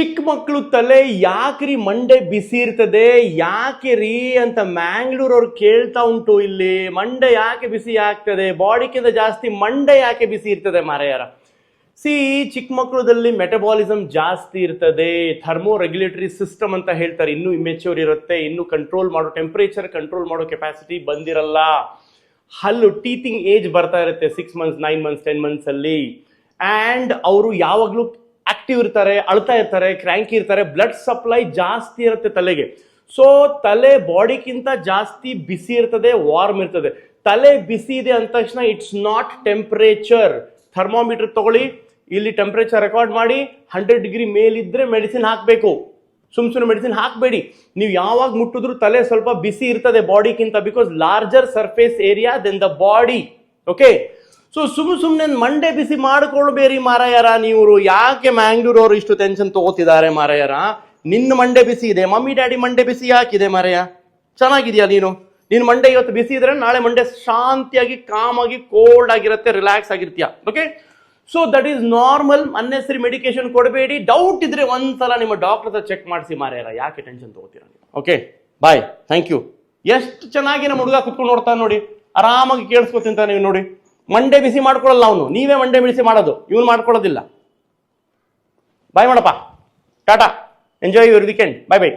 ಚಿಕ್ಕ ಮಕ್ಕಳು ತಲೆ ಯಾಕ್ರಿ ಮಂಡೆ ಬಿಸಿ ಇರ್ತದೆ? ಯಾಕೆ ರೀ ಅಂತ ಮ್ಯಾಂಗ್ಳೂರ್ ಅವ್ರು ಕೇಳ್ತಾ ಉಂಟು ಇಲ್ಲಿ. ಮಂಡೆ ಯಾಕೆ ಬಿಸಿ ಆಗ್ತದೆ? ಬಾಡಿಗಿಂತ ಜಾಸ್ತಿ ಮಂಡೆ ಯಾಕೆ ಬಿಸಿ ಇರ್ತದೆ ಮಾರಯಾರ? ಸಿ, ಚಿಕ್ಕ ಮಕ್ಕಳದಲ್ಲಿ ಮೆಟಬಾಲಿಸಮ್ ಜಾಸ್ತಿ ಇರ್ತದೆ. ಥರ್ಮೋ ರೆಗ್ಯುಲೇಟರಿ ಸಿಸ್ಟಮ್ ಅಂತ ಹೇಳ್ತಾರೆ. ಇನ್ನೂ ಇಮೆಚ್ಯೂರ್ ಇರುತ್ತೆ. ಇನ್ನೂ ಕಂಟ್ರೋಲ್ ಮಾಡೋ ಟೆಂಪರೇಚರ್ ಕಂಟ್ರೋಲ್ ಮಾಡೋ ಕೆಪಾಸಿಟಿ ಬಂದಿರಲ್ಲ. ಹಲ್ಲು ಟೀತಿಂಗ್ ಏಜ್ ಬರ್ತಾ ಇರುತ್ತೆ six months nine months ten months ಅಲ್ಲಿ. ಆ್ಯಂಡ್ ಅವರು ಯಾವಾಗಲೂ ಆಕ್ಟಿವ್ ಇರ್ತಾರೆ, ಅಳ್ತಾ ಇರ್ತಾರೆ ಕ್ರ್ಯಾಂಕಿ ಇರ್ತಾರೆ ಬ್ಲಡ್ ಸಪ್ಲೈ ಜಾಸ್ತಿ ಇರುತ್ತೆ ತಲೆಗೆ. ಸೊ ತಲೆ ಬಾಡಿಗಿಂತ ಜಾಸ್ತಿ ಬಿಸಿ ಇರ್ತದೆ ವಾರ್ಮ್ ಇರ್ತದೆ. ತಲೆ ಬಿಸಿ ಇದೆ ಅಂದ ತಕ್ಷಣ ಇಟ್ಸ್ ನಾಟ್ ಟೆಂಪರೇಚರ್ ಥರ್ಮೋಮೀಟರ್ ತಗೊಳ್ಳಿ, ಇಲ್ಲಿ ಟೆಂಪರೇಚರ್ ರೆಕಾರ್ಡ್ ಮಾಡಿ ಹಂಡ್ರೆಡ್ ಡಿಗ್ರಿ ಮೇಲಿದ್ರೆ ಮೆಡಿಸಿನ್ ಹಾಕಬೇಕು. ಸುಮ್ ಸುಮ್ಮನೆ ಮೆಡಿಸಿನ್ ಹಾಕಬೇಡಿ. ನೀವು ಯಾವಾಗ ಮುಟ್ಟಿದ್ರು ತಲೆ ಸ್ವಲ್ಪ ಬಿಸಿ ಇರ್ತದೆ ಬಾಡಿಗಿಂತ because larger surface area than the body okay so ಸುಮ್ ಸುಮ್ಮನೆ ಮಂಡೆ ಬಿಸಿ ಮಾಡ್ಕೊಳ್ಬೇರಿ ಮಾರಾಯರ ನೀವು ಯಾಕೆ ಮ್ಯಾಂಗ್ಳೂರ್ ಅವರು ಇಷ್ಟು ಟೆನ್ಷನ್ ತಗೋತಿದ್ದಾರೆ ಮಾರಾಯರ? ನಿನ್ನ ಮಂಡೆ ಬಿಸಿ ಇದೆ, ಮಮ್ಮಿ, ಡ್ಯಾಡಿ ಮಂಡೆ ಬಿಸಿ ಯಾಕಿದೆ ಮಾರಾಯ? ಚೆನ್ನಾಗಿದೆಯಾ ನೀನು? ನಿನ್ನ ಮಂಡೆ ಇವತ್ತು ಬಿಸಿ ಇದ್ರೆ ನಾಳೆ ಮಂಡೆ ಶಾಂತಿಯಾಗಿ, ಕಾಮಾಗಿ ಕೋಲ್ಡ್ ಆಗಿರುತ್ತೆ relax ಆಗಿರ್ತೀಯ? Okay so that is normal unnecessary medication ಕೊಡಬೇಡಿ. ಡೌಟ್ ಇದ್ರೆ ಒಂದ್ಸಲ ನಿಮ್ಮ ಡಾಕ್ಟರ್ ಹತ್ರ ಚೆಕ್ ಮಾಡಿಸಿ ಮಾರಾಯರ, ಯಾಕೆ ಟೆನ್ಷನ್ ತಗೋತೀರ ಓಕೆ ಬಾಯ್ ಥ್ಯಾಂಕ್ ಯು ಎಷ್ಟು ಚೆನ್ನಾಗಿ ನಮ್ಮ ಹುಡುಗ ಕುತ್ಕೊಂಡು ನೋಡ್ತಾನೆ ನೋಡಿ. ಆರಾಮಾಗಿ ಕೇಳಿಸ್ಕೊತಿಂತ ನೀವು ನೋಡಿ. ಮಂಡೆ ಬಿಸಿ ಮಾಡ್ಕೊಳ್ಳಲ್ಲ ಅವನು. ನೀವೇ ಮಂಡೆ ಬಿಸಿ ಮಾಡೋದು. ಇವನು ಮಾಡ್ಕೊಳ್ಳೋದಿಲ್ಲ. ಬಾಯ್ ಮಾಡಪ್ಪ tata enjoy your weekend bye bye